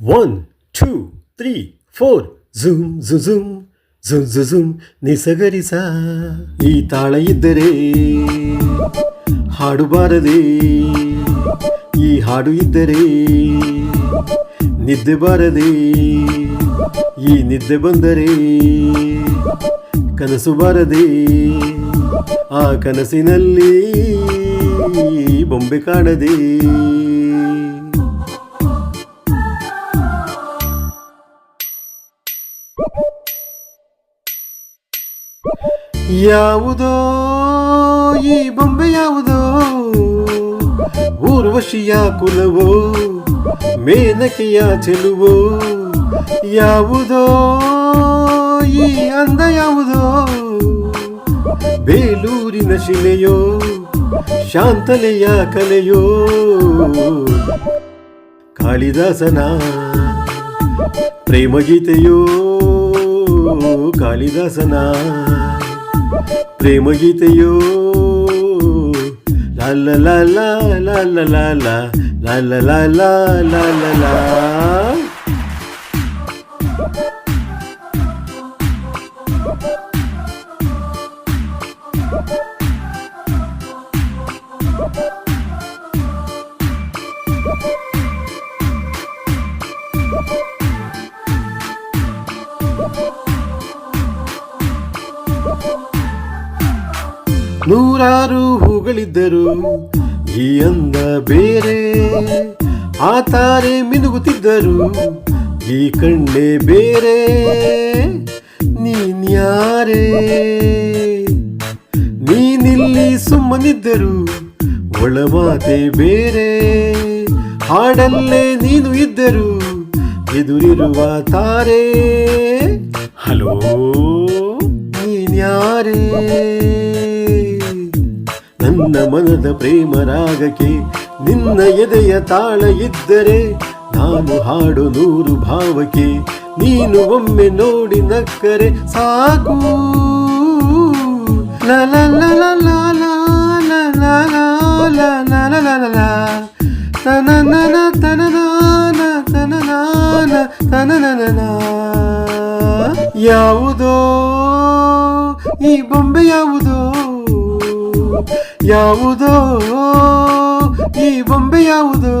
One two three four ಝುಮ್ ಝು ಝುಮ್ ಝುಮ್ ಝು ಝುಮ್ ನಿಸಗರಿಸ. ಈ ತಾಳ ಇದ್ದರೆ ಹಾಡು ಬಾರದೆ, ಈ ಹಾಡು ಇದ್ದರೆ ನಿದ್ದೆ ಬಾರದೆ, ಈ ನಿದ್ದೆ ಬಂದರೆ ಕನಸು ಬಾರದೆ, ಆ ಕನಸಿನಲ್ಲಿ ಬೊಂಬೆ ಕಾಣದೆ. ಯಾವುದೋ, ಈ ಬೊಂಬೆ ಯಾವುದೋ, ಊರ್ವಶಿಯ ಕುಲವೋ, ಮೇನಕೆಯ ಚೆಲುವೋ, ಯಾವುದೋ, ಈ ಅಂದ ಯಾವುದೋ, ಬೇಲೂರಿನ ಶಿಲೆಯೋ ಶಾಂತಲೆಯ ಕಲೆಯೋ. ಕಾಳಿದಾಸನ, ಪ್ರೇಮಗೀತೆಯೋ, ಕಾಳಿದಾಸನ. ప్రేమ గీతయో లాల లాల లాల లాల లాల లాల లాల ನೂರಾರು ಹೂಗಳಿದ್ದರು. ಈ ಅಂದ ಬೇರೆ ಆ ತಾರೆ ಮಿನುಗುತ್ತಿದ್ದರು. ಈ ಕಣ್ಣೆ ಬೇರೆ ನೀನ್ಯಾರೇ ನೀನಿಲ್ಲಿ ಸುಮ್ಮನಿದ್ದರು. ಒಳಮಾತೆ ಬೇರೆ ಹಾಡಲ್ಲೇ ನೀನು ಇದ್ದರು. ಎದುರಿರುವ ತಾರೆ ಹಲೋ? ನೀನ್ಯಾರೇ ನನ್ನ ಮನದ ಪ್ರೇಮ ರಾಗಕ್ಕೆ ನಿನ್ನ ಎದೆಯ ತಾಳ ಇದ್ದರೆ ನಾನು ಹಾಡು ನೂರು ಭಾವಕ್ಕೆ ನೀನು ಒಮ್ಮೆ ನೋಡಿ ನಕ್ಕರೆ ಸಾಕು ಯಾವುದೋ ಈ ಬೊಂಬೆ ಯಾವುದೋ ಯಾವುದೋ ಈ ಬೊಂಬೆ ಯಾವುದೋ?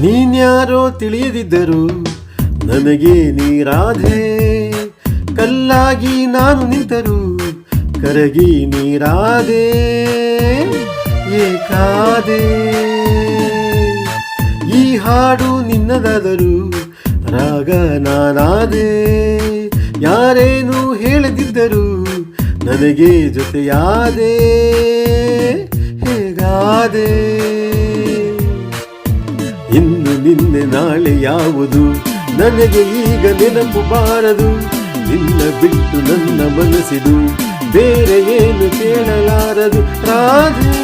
ನೀನ್ಯಾರೋ ತಿಳಿಯದಿದ್ದರು ನನಗೆ ನೀರಾಧೆ. ಕಲ್ಲಾಗಿ ನಾನು ನಿಂತರು ಕರಗಿ ನೀರಾದೆ ಏಕಾದೆ ಈ ಹಾಡು ನಿನ್ನದಾದರೂ ರಾಗ ನಾನಾದೆ. ಯಾರೇನು ಹೇಳದಿದ್ದರು ನನಗೆ ಜೊತೆಯಾದೆ. ಹೇಗಾದೆ? ನಿನ್ನೆ ನಾಳೆ ಯಾವುದು? ನನಗೆ ಈಗ ನೆನಪು ಬಾರದು. ನಿನ್ನ ಬಿಟ್ಟು ನನ್ನ ಮನಸ್ಸಿದು. ಬೇರೆ ಏನು ಕೇಳಲಾರದು? ರಾಧೆ.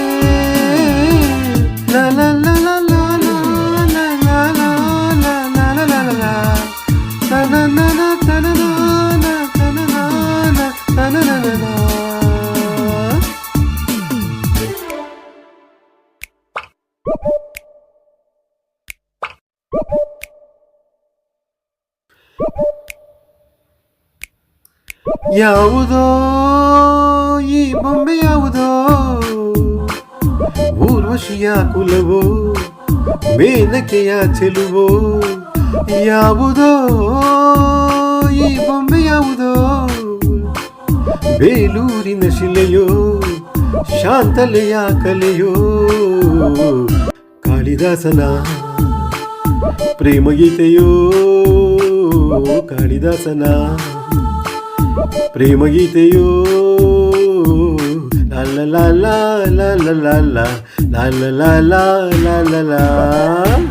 ಯಾವುದೋ ಈ ಬೊಂಬೆ ಯಾವುದೋ? ಊರ್ವಶಿಯ ಕುಲವೋ, ಮೇನಕೆಯ ಚೆಲುವೋ? ಯಾವುದೋ ಈ ಬೊಂಬೆ ಯಾವುದೋ? ಬೇಲೂರಿನ ಶಿಲೆಯೋ, ಶಾಂತಲೆಯ ಕಲೆಯೋ? ಕಾಳಿದಾಸನ ಪ್ರೇಮಗೀತೆಯೋ, ಕಾಳಿದಾಸನ ప్రేమ గీతయో la la la la la la la la la la la la